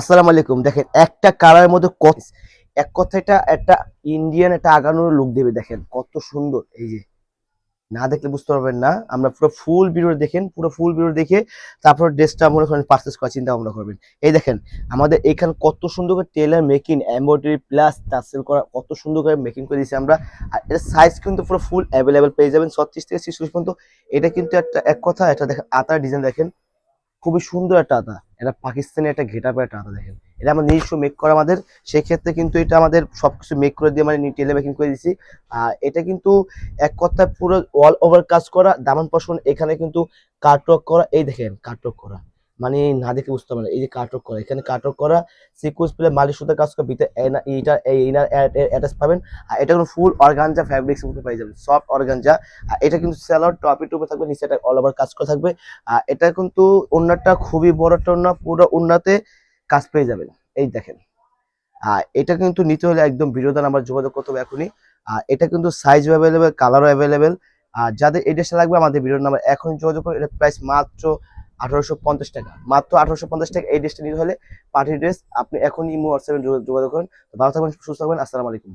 আসসালামু আলাইকুম। দেখেন, একটা কালারের মধ্যে কত এক কথাটা একটা ইন্ডিয়ান একটা আগানোর লুক দেবে, দেখেন, কত সুন্দর। এই যে, না দেখলে বুঝতে পারবেন না। আমরা পুরো ফুল ভিডিও দেখেন, পুরো ফুল ভিডিও দেখে তারপর ড্রেসটা মনে করেন পারচেস করার চিন্তা ভাবনা করবেন। এই দেখেন, আমাদের এখানে কত সুন্দর করে tailor making embroidery plus tassel করা কত সুন্দর করে মেকিং করে দিয়েছি আমরা। আর এটা সাইজ কিন্তু পুরো ফুল অ্যাভেলেবেল পেয়ে যাবেন ছত্রিশ থেকে ছিচল্লিশ পর্যন্ত। এটা কিন্তু একটা, এক কথা এটা দেখেন, আতার ডিজাইন দেখেন। খুবই সুন্দর একটা আতা। এটা পাকিস্তানি একটা ঘেটা একটা আতা দেখেন। এটা আমার নিজস্ব মেক করা আমাদের, সেক্ষেত্রে কিন্তু এটা আমাদের সব কিছু মেক করে দিয়ে মানে টেলে মেকিং করে দিয়েছি আর এটা কিন্তু এক কথায় পুরো অল ওভার কাজ করা, দামান পশন এখানে কিন্তু কাটওয়ার্ক করা, এই দেখেন কাটওয়ার্ক করা। মানে না দেখে বুঝতে পারবেন এই যে কাটওয়ার্ক করা, এখানে কাটওয়ার্ক করা, সিকুয়েন্স প্লে মালিশ সুতার কাজ করা ভিতরে এইটা এই ইনার অ্যাটাচ পাবেন, আর এটা কিন্তু ফুল অর্গানজা ফ্যাব্রিক্স মধ্যে পেয়ে যাবেন সফট অর্গানজা আর এটা কিন্তু স্যালার টপি টুপে থাকবে, নিচে এটা অল ওভার কাজ করা থাকবে, আর এটা কিন্তু ওন্নাটা খুবই বড় একটা পুরো ওন্নাতে কাজ পেয়ে যাবেন, এই দেখেন। আর এটা কিন্তু নিতে হলে একদম বিরোধন আমার যোগাযোগ করতে হবে এখনই, আর এটা কিন্তু সাইজ অ্যাভেলেবেল কালারও অ্যাভেলেবেল আর যাদের এই ড্রেসটা লাগবে আমাদের বিরোধ নাম্বার এখন যোগাযোগ করুন এটা প্রাইস মাত্র আঠারোশো পঞ্চাশ টাকা। মাত্র আঠারোশো পঞ্চাশ টাকা এই ড্রেসটা নিতে হলে পার্টি ড্রেস আপনি এখন ইমো হোয়াটসঅ্যাপে যোগাযোগ করেন। ভালো থাকবেন, সুস্থ থাকবেন, আসসালামু আলাইকুম।